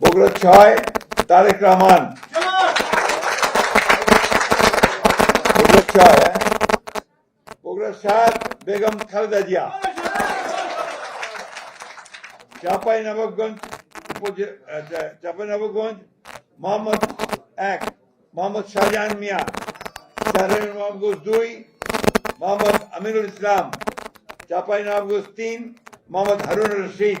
বগুড়া ছয়, তারেক রহমান। বগুড়া ছয় হ্যাঁ? বগুড়া সাত, বেগম খালেদা জিয়া। চাপাই নবাবগঞ্জ চাপাই নবাবগঞ্জ মোহাম্মদ এক, মোহাম্মদ শাহজাহান মিয়া। চাপাই নবাবগঞ্জ দুই, মোহাম্মদ আমিনুল ইসলাম। চাপাই নবাবগঞ্জ তিন, মোহাম্মদ হারুন রশিদ।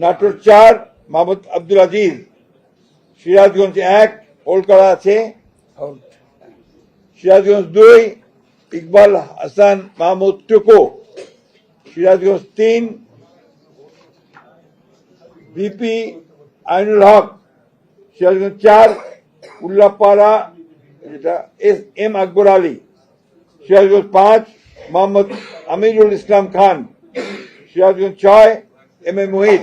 নাটোর চার মোহাম্মদ আব্দুল আজিজ। সিরাজগঞ্জ এক হোল্ড করা আছে। সিরাজগঞ্জ দুই, ইকবাল হাসান মাহমুদ টুকু। সিরাজগঞ্জ তিন বিপি আইনুল হক। সিরাজগঞ্জ চার, উল্লাপাড়া যেটা এস এম আকবর আলী। সিরাজগঞ্জ পাঁচ মোহাম্মদ আমিরুল ইসলাম খান। সিরাজগঞ্জ ছয়, এম এ মুহিত।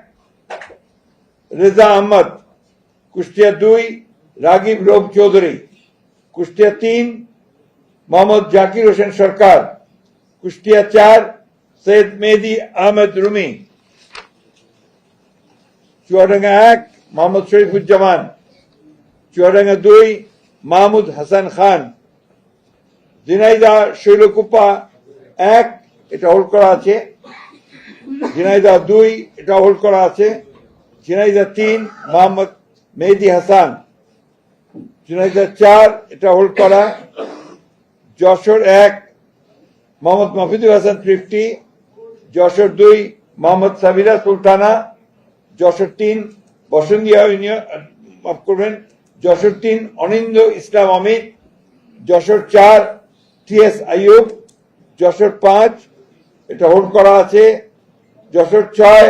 রেজা আহমদ, কুষ্টিয়া দুই, রাগিব রব চৌধুরী, কুষ্টিয়া তিন, মোহাম্মদ জাকির হোসেন সরকার, কুষ্টিয়া চার, সৈয়দ মেহেদি আহমেদ রুমি। চুয়াডাঙ্গা এক, মোহাম্মদ শরীফুজ্জামান। চুয়াডাঙ্গা দুই, মাহমুদ হাসান খান। ঝিনাইদা শৈলকুপা এক, এটা হোল্ড করা আছে। ঝিনাইদা দুই, এটা হোল্ড করা আছে। ঝিনাইদা তিন, মোহাম্মদ মেহেদি হাসান। ঝিনাইদা চার, এটা হোল্ড করা যশোর এক, মোহাম্মদ মফিদুল হাসান ফিফটি। যশোর দুই, মোহাম্মদ সাবিরা সুলতানা। যশোর তিন বসন্তিয়া ইউনিয়ন, মাফ করবেন। যশোর তিন, অনিন্দ ইসলাম অমিত। যশোর চার, টি এস আইয়ুব। যশোর পাঁচ, এটা হোল্ড করা আছে। যশোর ছয়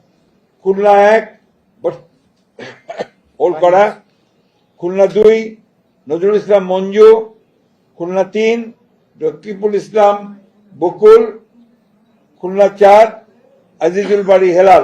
খুলনা এক ওলকড়া খুলনা দুই, নজরুল ইসলাম মঞ্জু। খুলনা তিন রকিবুল ইসলাম বকুল। খুলনা চার, আজিজুল বাড়ি হেলাল।